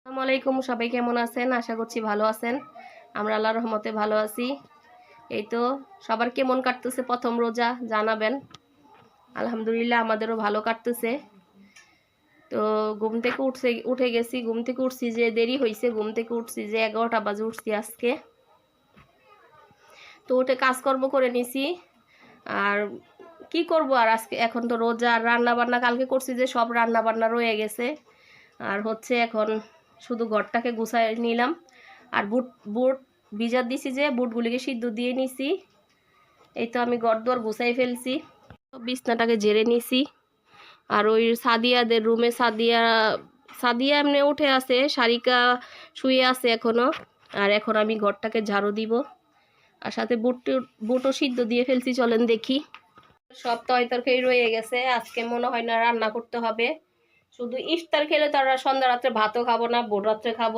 আসসালামু আলাইকুম সবাই কেমন আছেন? আশা করছি ভালো আছেন। আমরা আল্লাহ রহমতে ভালো আছি। এই তো, সবার কেমন কাটতেছে প্রথম রোজা, জানাবেন। আলহামদুলিল্লাহ, আমাদেরও ভালো কাটতেছে। তো, ঘুম থেকে উঠছে, উঠে গেছি, ঘুম থেকে উঠছি যে দেরি হয়েছে ঘুম থেকে উঠছি যে এগারোটা বাজে উঠছি আজকে। তো, উঠে কাজকর্ম করে নিছি। আর কি করব আর আজকে? এখন তো রোজা আর রান্না বান্না কালকে করছি যে সব রান্না বান্না রয়ে গেছে। আর হচ্ছে এখন শুধু ঘরটাকে গুছাই নিলাম। আর বুট বুট ভিজার দিছি যে, বুটগুলিকে সিদ্ধ দিয়ে নিছি। এই তো আমি ঘর দুয়ার গুছাই ফেলছি। বিছনাটাকে জেরে নিছি। আর ওই সাদিয়াদের রুমে সাদিয়া সাদিয়া এমনি উঠে আছে, সারিকা শুয়ে আছে এখনও। আর এখন আমি ঘরটাকে ঝাড়ু দিব। আর সাথে বুট বুটও সিদ্ধ দিয়ে ফেলছি, চলেন দেখি। সব তয় তরকারি রয়ে গেছে। আজকে মনে হয় না রান্না করতে হবে। শুধু ইফতার খেলে তো আমরা সন্ধ্যা রাত্রে ভাতও খাব না, ভোর রাত্রে খাব।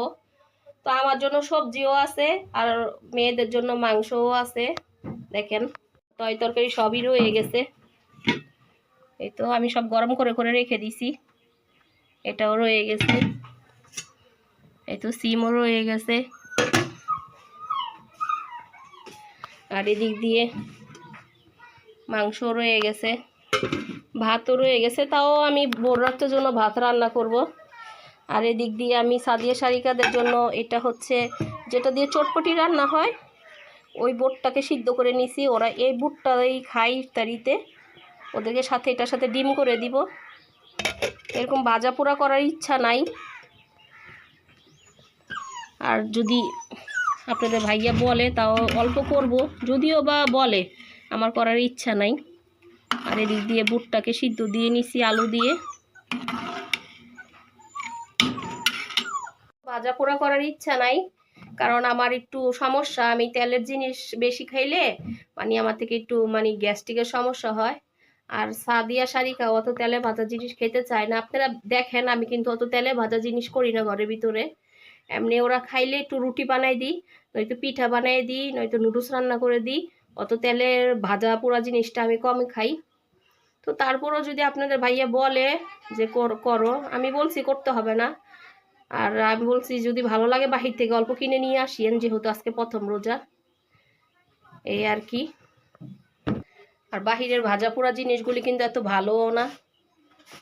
তো আমার জন্য সবজিও আছে আর মেয়েদের জন্য মাংসও আছে। দেখেন তয় তরকারি সবই রয়ে গেছে। এই তো আমি সব গরম করে করে রেখে দিছি। এটাও রয়ে গেছে। এই তো সিমও রয়ে গেছে। আর এদিক দিয়ে মাংস রয়ে গেছে। ভাতও রয়ে গেছে, তাও আমি রাত্রের জন্য ভাত রান্না করব। আর এদিক দিয়ে আমি সাদিয়া শারিকাদের জন্য এটা হচ্ছে, যেটা দিয়ে চটপটি রান্না হয়, ওই বুটটাকে সিদ্ধ করে নিছি। ওরা এই বুটটাই খাই ইফতারিতে। ওদেরকে সাথে, এটার সাথে ডিম করে দিব। এরকম ভাজা পোড়া করার ইচ্ছা নাই। আর যদি আপনাদের ভাইয়া বলে, তাও অল্প করব। যদিও বা বলে, আমার করার ইচ্ছা নাই। আর এদিক দিয়ে বুটটাকে সিদ্ধ দিয়ে নিছি, আলু দিয়ে। ভাজা পোড়া করার ইচ্ছা নাই, কারণ আমার একটু সমস্যা। আমি তেলের জিনিস বেশি খাইলে মানে আমার থেকে একটু মানে গ্যাস্ট্রিকের সমস্যা হয়। আর সাদিয়া শারিকা অত তেলে ভাজা জিনিস খেতে চায় না। আপনারা দেখেন, আমি কিন্তু অত তেলে ভাজা জিনিস করি না ঘরের ভিতরে। এমনি ওরা খাইলে একটু রুটি বানাই দিই, নয়তো পিঠা বানাই দিই, নয়তো নুডলস রান্না করে দিই। অত তেলের ভাজা পোড়া জিনিসটা আমি কম খাই। তো তারপরও যদি আপনাদের ভাইয়া বলে যে করো আমি বলছি করতে হবে না। আর আমি বলছি যদি ভালো লাগে বাহির থেকে অল্প কিনে নিয়ে আসিয়েন, যেহেতু আজকে প্রথম রোজা। এই আর কি। আর বাহিরের ভাজা পোড়া জিনিসগুলি কিন্তু এত ভালোও না।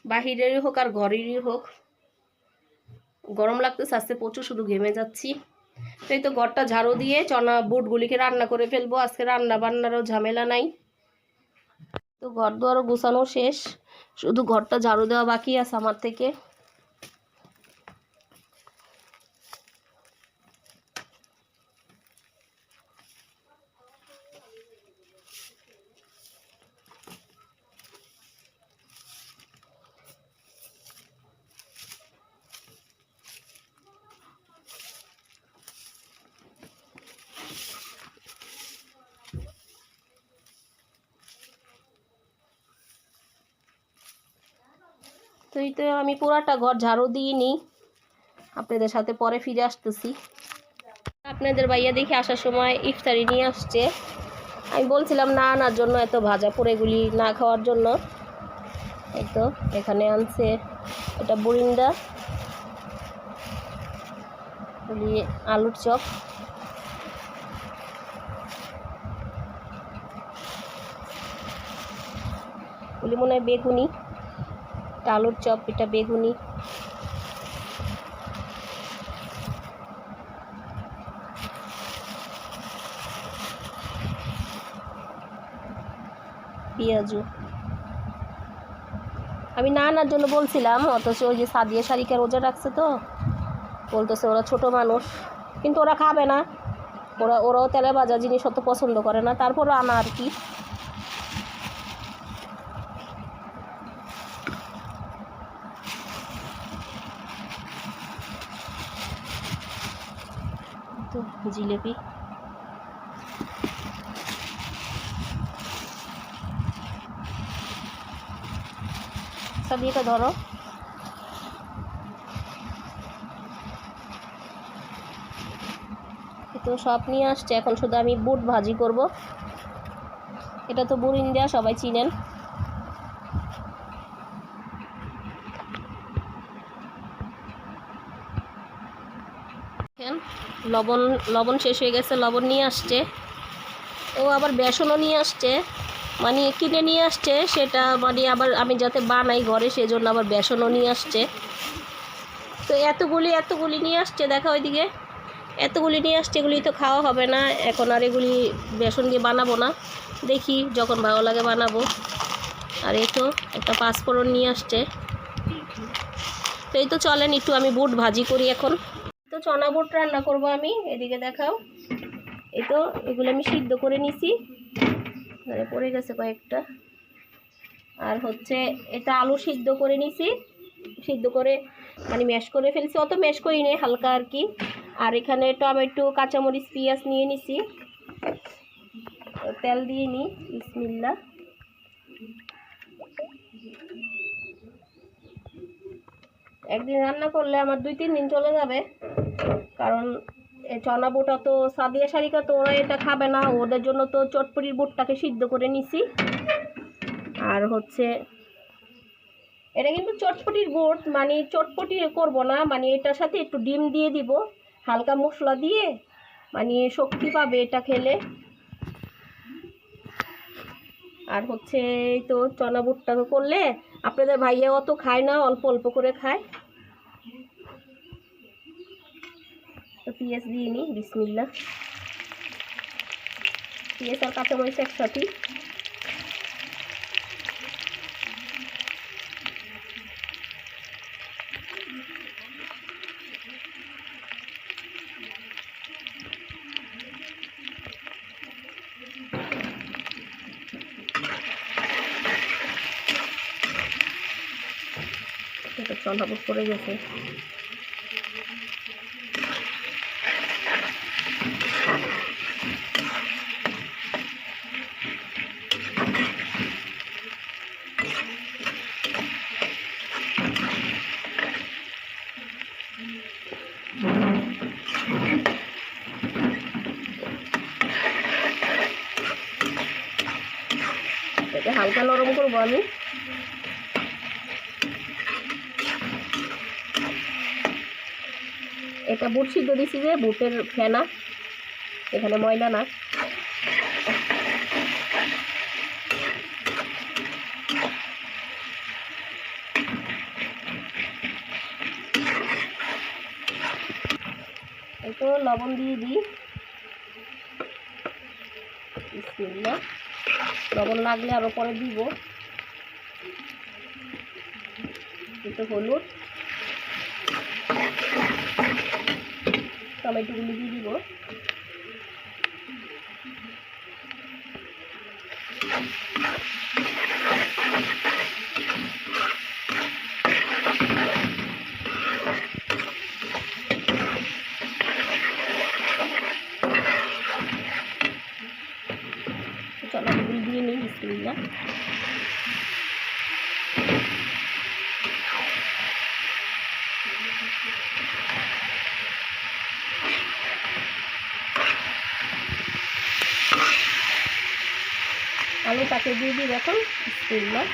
বাহিরেরই হোক আর ঘরেরই হোক। গরম লাগতেছে আস্তে প্রচুর শুধু ঘেমে যাচ্ছি। তো এই তো ঘরটা ঝাড়ু দিয়ে চনা বুটগুলিকে রান্না করে ফেলব। আজকে রান্না বান্নারও ঝামেলা নাই। তো ঘর দুয়ারও গুছানো শেষ। শুধু ঘরটা ঝাড়ু দেওয়া বাকি আছে আমার থেকে। তো তো আমি পুরাটা ঘর ঝাড়ু দিয়ে নিই। আপনাদের সাথে পরে ফিরে আসতেছি। আপনাদের ভাইয়া দেখে আসার সময় ইফতারি নিয়ে আসছে। আমি বলছিলাম, না আনার জন্য এত ভাজা পোড়েগুলি না খাওয়ার জন্য। এই তো এখানে আনছে এটা বুরিন্দা। আলুর চপ। গুলি মনে হয় বেগুনি। এটা আলুর চপ, এটা বেগুনি। পেঁয়াজু। আমি না আনার জন্য বলছিলাম, অথচ ওই যে সাদিয়া শাড়িকে রোজা রাখছে তো, বলতেছে ওরা ছোট মানুষ, কিন্তু ওরা খাবে না। ওরা, ওরাও তেলে ভাজা জিনিস অত পছন্দ করে না। তারপরও আনা আর কি জিলেপি। সাদিয়েটা ধরো। তো সব নিয়ে আসছে, এখন শুধু আমি বুট ভাজি করব। এটা তো বুড়িন দেওয়া সবাই চিনেন দেখেন, লবণ লবণ শেষ হয়ে গেছে, লবণ নিয়ে আসছে। ও আবার বেসনও নিয়ে আসছে। মানে কিনে নিয়ে আসছে, সেটা মানে আবার আমি যাতে বানাই ঘরে, সেজন্য আবার বেসনও নিয়ে আসছে। তো এতগুলি এতগুলি নিয়ে আসছে, দেখা ওইদিকে। এতগুলি নিয়ে আসছে, এগুলি তো খাওয়া হবে না। এখন আর এগুলি বেসন দিয়ে বানাবো না। দেখি যখন ভালো লাগে বানাবো। আর এই তো একটা পাঁচফোড়ন নিয়ে আসছে। তো এই তো চলেন, একটু আমি বুট ভাজি করি এখন। চনা বুট রান্না করব আমি, এদিকে দেখাও। এই তো, এগুলো আমি সিদ্ধ করে নিছি। মানে পড়ে গেছে কয়েকটা। আর হচ্ছে, এটা আলু সিদ্ধ করে নিছি। সিদ্ধ করে মানে ম্যাশ করে ফেলছি। অত ম্যাশ করি নেই, হালকা আর কি। আর এখানে টমেটো, কাঁচামরিচ, পেঁয়াজ নিয়ে নিছি। তেল দিয়ে নিই বিসমিল্লা একদিন রান্না করলে আমার দুই, তিন দিন চলে যাবে। কারণ চনা বুটা তো সাদিয়া শাড়িকা তো ওরা এটা খাবে না। ওদের জন্য তো চটপটির বুটটাকে সিদ্ধ করে নিছি। আর হচ্ছে, এটা কিন্তু চটপটির বুট মানে চটপটি করব না মানে এটার সাথে একটু ডিম দিয়ে দিব। হালকা মশলা দিয়ে মানে শক্তি পাবে এটা খেলে। আর হচ্ছে এই তো চনা বুটটাকে করলে, আপনাদের ভাইয়া অত খায় না, অল্প অল্প করে খায়। পেঁয়াজ দিয়ে নিই বিসমিল্লা পেঁয়াজ আর কাঁচামরিচ একসাথে। চন্দ্রাপুর পড়ে গেছে এটাকে হালকা নরম করব আমি এটা বুট সিদ্ধ দিছি যে, বুটের ফেনা। এখানে ময়লা না। তো লবণ দিয়ে দিই। লবণ লাগলে আরও পরে দিব। একটু হলুদ। টমেটোগুলি দিয়ে দিব। টমেটোগুলি দিয়ে নিই বিসমিল্লাহ। আলুটাকে দিয়ে দিই এখন বিসমিল্লাহ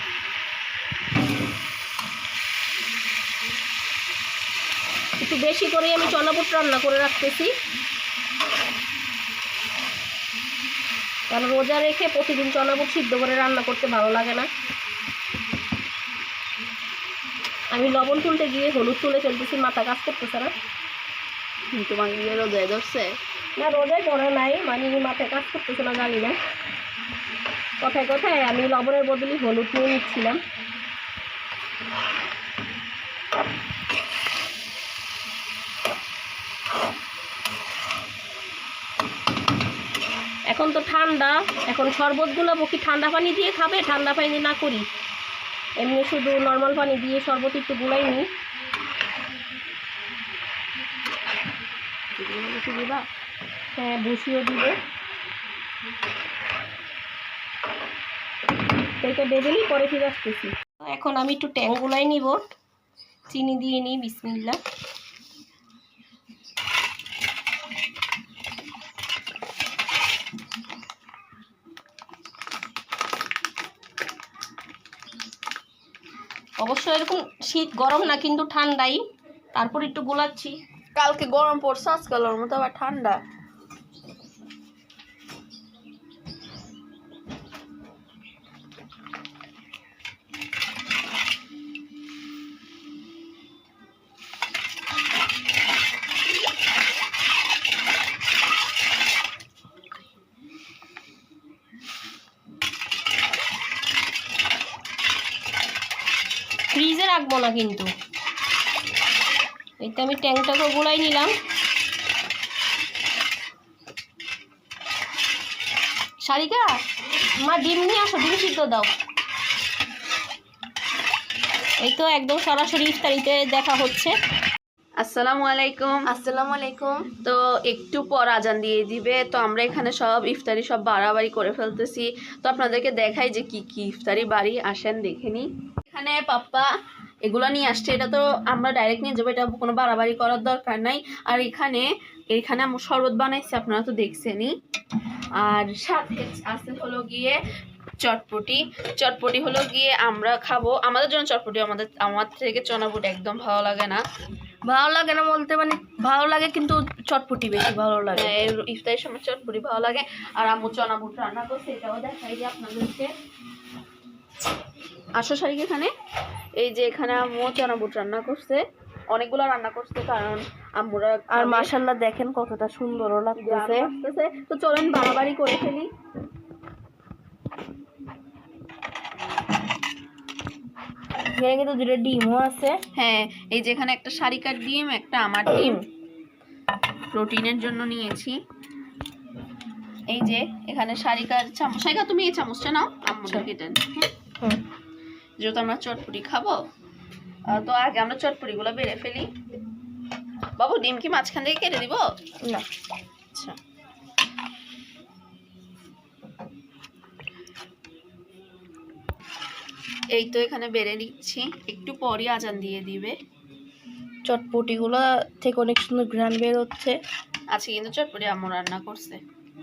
একটু বেশি করে আমি চনাপুট রান্না করে রাখতেছি। কারণ রোজা রেখে প্রতিদিন চনাপুট সিদ্ধ করে রান্না করতে ভালো লাগে না। আমি লবণ তুলতে গিয়ে হলুদ তুলে ফেলতেছি মাথা কাজ করতেছে না। তোমার গিয়ে রোজায় ধরছে? না রোজাই পড়ে নাই মানে মাথায় কাজ করতেছে না জানি না। কথায় কথায়? আমি লবণের বদলে হলুদ নিয়ে নিচ্ছিলাম। এখন তো ঠান্ডা, এখন শরবতগুলো কি ঠান্ডা পানি দিয়ে খাবে, ঠান্ডা পানি না করি। এমনি শুধু নর্মাল পানি দিয়ে শরবত একটু গুলাই নিই। হ্যাঁ বসিয়ে দিবে। এটা দেবেলি পরে ফিরে আসতেছি। এখন আমি একটু ট্যাঙ্গুলাই নিব। চিনি দিয়ে নিই, বিসমিল্লা। অবশ্য এরকম শীত গরম না, কিন্তু ঠান্ডাই। তারপর একটু গোলাচ্ছি। কালকে গরম পড়ছে, আজকাল ওর মতো আবার ঠান্ডা। না কিন্তু। এই তো আমি ট্যাংটাকে গুলাই নিলাম। সারিকা মা ডিম নিয়ে আসো ডিম সিদ্ধ দাও। এই তো একদম সরাসরি ইফতারিতে দেখা হচ্ছে। আসসালামু আলাইকুম। আসসালামু আলাইকুম। তো একটু পর আজান দিয়ে দিবে তো আমরা এখানে সব ইফতারি সব বাড়াবাড়ি করে ফেলতেছি। তো আপনাদেরকে দেখাই যে কি কি ইফতারি বাড়ি আসেন দেখে নি। এখানে পাপ্পা এগুলো নিয়ে আসছে এটা তো আমরা ডাইরেক্ট নিয়ে যাব এটা কোনো বাড়াবাড়ি করার দরকার নাই। আর এখানে এখানে আমরা শরবত বানাইছি আপনারা তো দেখছেনই। আর সাথে আছে হলো গিয়ে চটপটি। চটপটি হলো গিয়ে আমরা খাব আমাদের জন্য চটপটি আমাদের আমার থেকে চনাপুটি একদম ভালো লাগে না। ভালো লাগে না বলতে মানে ভালো লাগে কিন্তু চটপটি বেশি ভালো লাগে। হ্যাঁ, ইফতারের সময় চটপটি ভালো লাগে। আর আম্মু চনা বুট রান্না করছে এটাও দেখাই যে আপনাদেরকে। আসো শাড়ি এখানে। এই যে এখানে আম্মু চনা বুট রান্না করছে। অনেকগুলো রান্না করছে কারণ আম্মুরা আর। মাশাল্লাহ দেখেন কতটা সুন্দরও লাগতেছে। তো চলেন বাড়াবাড়ি করে ফেলি। এখানে কিন্তু দুটো ডিমও আছে। হ্যাঁ এই যে এখানে একটা ডিম একটা আমার ডিম। প্রোটিনের জন্য নিয়েছি। এই যে এখানে চামচ। তুমি এই চামচটা নাও আম্মুটা কেটে হ্যাঁ? যেহেতু আমরা চটপটি খাব তো আগে আমরা চটপটিগুলো বেড়ে ফেলি। বাবু ডিম কি মাঝখান থেকে কেটে দিব? না। আচ্ছা। এই তো এখানে বেড়ে নিচ্ছি। একটু পরই আজান দিয়ে দিবে। চটপটিগুলো থেকে অনেক সুন্দর ঘ্রাণ বের হচ্ছে। আজকে কিন্তু চটপটি আম্মু রান্না করছে।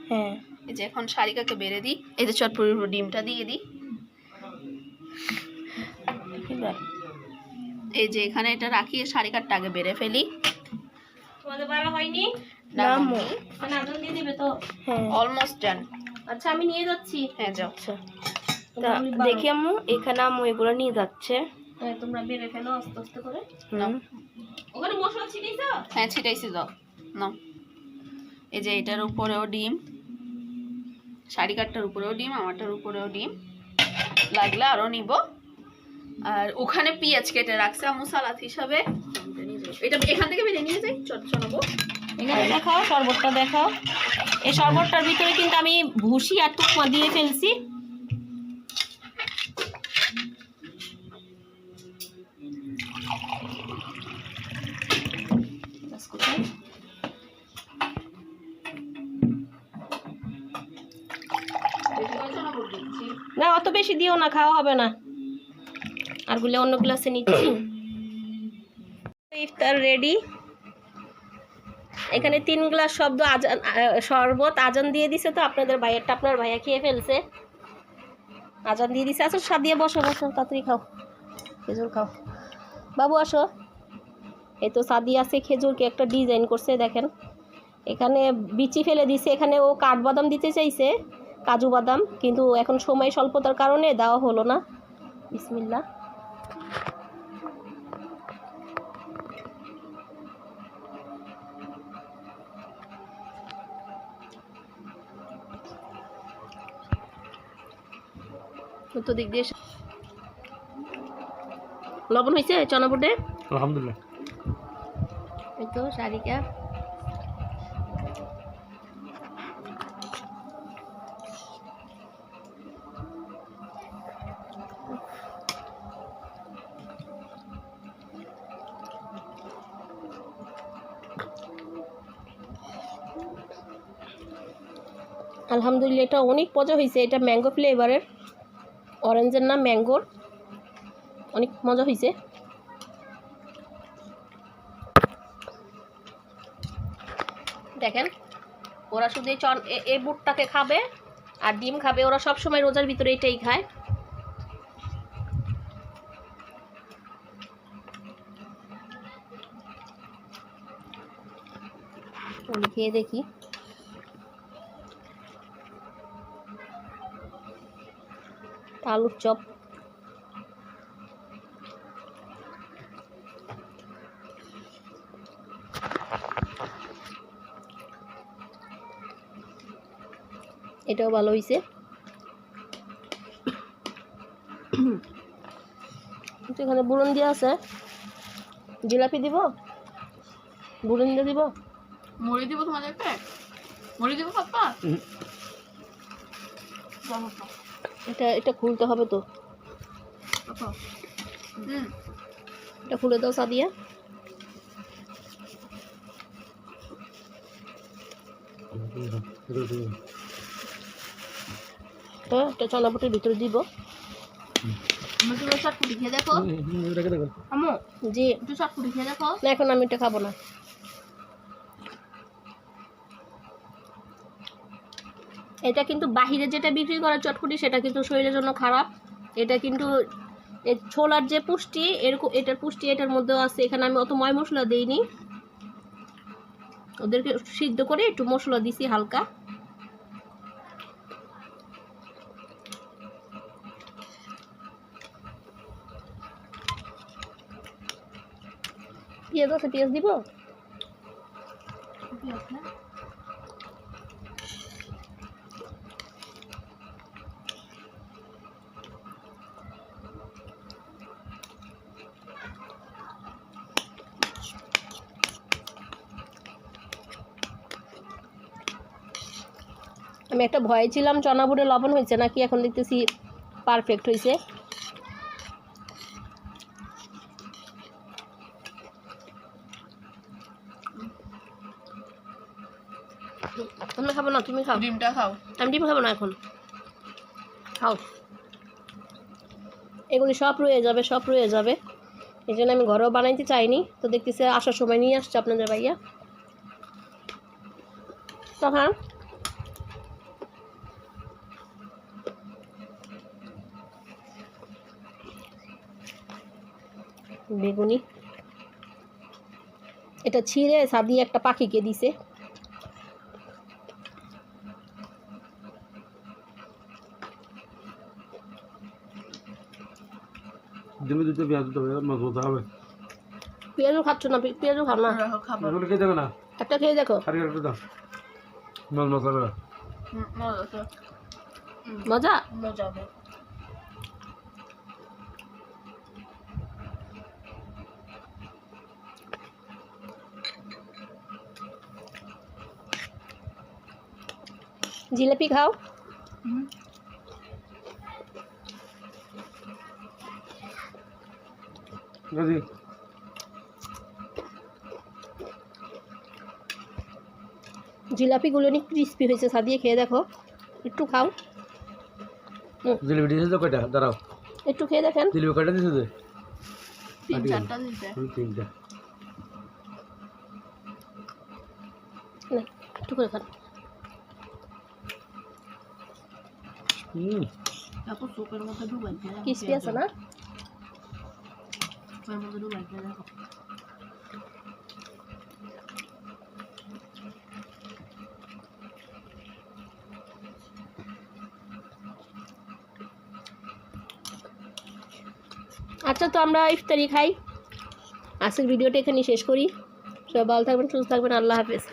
হ্যাঁ। এই যে এখন শাড়িকাকে বেড়ে দিই। এই যে চটপটির ডিমটা দিয়ে দিই। এই যে এখানে এটা রাখি শাড়িকারটা আগে বেড়ে ফেলি। তোমাদের বাড়া হয়নি? না, না মানে আদর দিয়ে দিবে তো? হ্যাঁ। অলমোস্ট ডান আচ্ছা আমি নিয়ে যাচ্ছি। হ্যাঁ যাও। আচ্ছা। দেখি আম্মু এখানে আম্মু এগুলো নিয়ে যাচ্ছে। হ্যাঁ তোমরা বেড়ে ফেলো আস্তে আস্তে করে। নাও। ওখানে মশলা ছিটিয়েছো? হ্যাঁ ছিটাইছি দাও নাও। এই যে এটার উপরেও ডিম। শাড়ি কাটটার উপরেও ডিম আমারটার উপরেও ডিম। লাগলে আরও নিব। আর ওখানে পেঁয়াজ কেটে রাখছে আমু সালাদ হিসাবে। এটা এখান থেকে বেরিয়ে নিয়ে যাই, চট চড়াবো এখানে দেখাও, শরবতটা দেখাও। এই শরবতটার ভিতরে কিন্তু আমি ভুসি আর টুকমা দিয়ে ফেলছি। বেশি দিও না, খাওয়া হবে না। আরগুলো অন্য গ্লাসে নিচ্ছি। ইফতার রেডি এখানে তিন গ্লাস শব্দ আজান শরবত আজান দিয়ে দিছে তো, আপনাদের ভাইয়েরটা আপনার ভাইয়া খেয়ে ফেলছে। আজান দিয়ে দিছে। আসো সাদিয়ে বসো বসো, তাড়াতাড়ি খাও। খেজুর খাও। বাবু, আসো। এই তো সাদি আছে, খেজুরকে একটা ডিজাইন করছে, দেখেন। এখানে বিচি ফেলে দিছে, এখানে ও কাঠবাদাম দিতে চাইছে। কাজু বাদাম কিন্তু এখন সময় স্বল্পতার কারণে দেওয়া হলো না। বিসমিল্লা তো দিক দিয়ে লবণ হয়েছে চনা বুটে আলহামদুলিল্লাহ। এই তো সারিকা। আলহামদুলিল্লাহ, এটা অনেক মজা হয়েছে এটা ম্যাঙ্গো ফ্লেভারের অরেঞ্জের নাম ম্যাঙ্গোর অনেক মজা হয়েছে দেখেন, ওরা শুধু এই চন এই বুটটাকে খাবে আর ডিম খাবে। ওরা সব সময় রোজার ভিতরে এটাই খায়। খেয়ে দেখি। আলুর চপ। এটাও ভালো হয়েছে কিন্তু এখানে বুড়ন দিয়ে আছে। জিলাপি দিব? বুড়ন দিয়ে দিব? মুড়ি দিব তোমাদেরকে? মুড়ি দিব পাপ্পা। এটা এটা খুলতে হবে তো। এটা খুলে দাও সাদিয়া। হ্যাঁ এটা চনাপটির ভিতরে দিব। দেখো। আমু জি। একটু চটপুটি খেয়ে দেখো। না এখন আমি এটা খাব না। এটা কিন্তু বাহিরে যেটা বিক্রি করে চটপটি, সেটা কিন্তু শরীরের জন্য খারাপ। এটা কিন্তু ছোলার যে পুষ্টি, এরকম এটার পুষ্টি এটার মধ্যেও আছে। এখানে আমি অত ময় মশলা দিইনি। ওদেরকে সিদ্ধ করে একটু মশলা দিছি হালকা। পেঁয়াজ আছে, পেঁয়াজ দিব? আমি একটা ভয়ে ছিলাম চনা বুড়ে লবণ হয়েছে নাকি এখন দেখতেছি পারফেক্ট হয়েছে। আমি খাব না তুমি খাও। ডিমটা খাও। আমি ডিম খাব না এখন। খাও। এগুলি সব রয়ে যাবে সব রয়ে যাবে। এই জন্য আমি ঘরেও বানাইতে চাইনি। তো দেখতেছি আসার সময় নিয়ে আসছে আপনাদের ভাইয়া। তো বেগুনি। এটা ছিঁড়ে সাদিয়ে একটা পাখিকে দিছে। দিতে পেঁয়াজ দিতে হবে মজবুত হবে। পেঁয়াজও খাচ্ছ না? পেঁয়াজও খাও না? এগুলো খেয়ে যাবে না। একটা খেয়ে দেখো। আর একটু দাও। মাছ মশলা হুম, মজা। মজা জিলাপি খাও। গাজি জিলাপিগুলো অনেক ক্রিস্পি হয়েছে সাদিয়ে খেয়ে দেখো। একটু খাও। জিলিপি দিয়েছে তো কয়টা? দাঁড়াও। একটু খেয়ে দেখেন। জিলিপি কয়টা দিয়েছে যে? তিন চারটা দিতে তিনটা। একটু করে খান। হুম। দেখো চোখের মধ্যে ডুবাই দিয়ে দেখো আছে না? চোখের মধ্যে ডুবাই দিয়ে আচ্ছা তো আমরা ইফতারি খাই। আজকের ভিডিওটা এখানে শেষ করি। সবাই ভালো থাকবেন সুস্থ থাকবেন। আল্লাহ হাফেজ।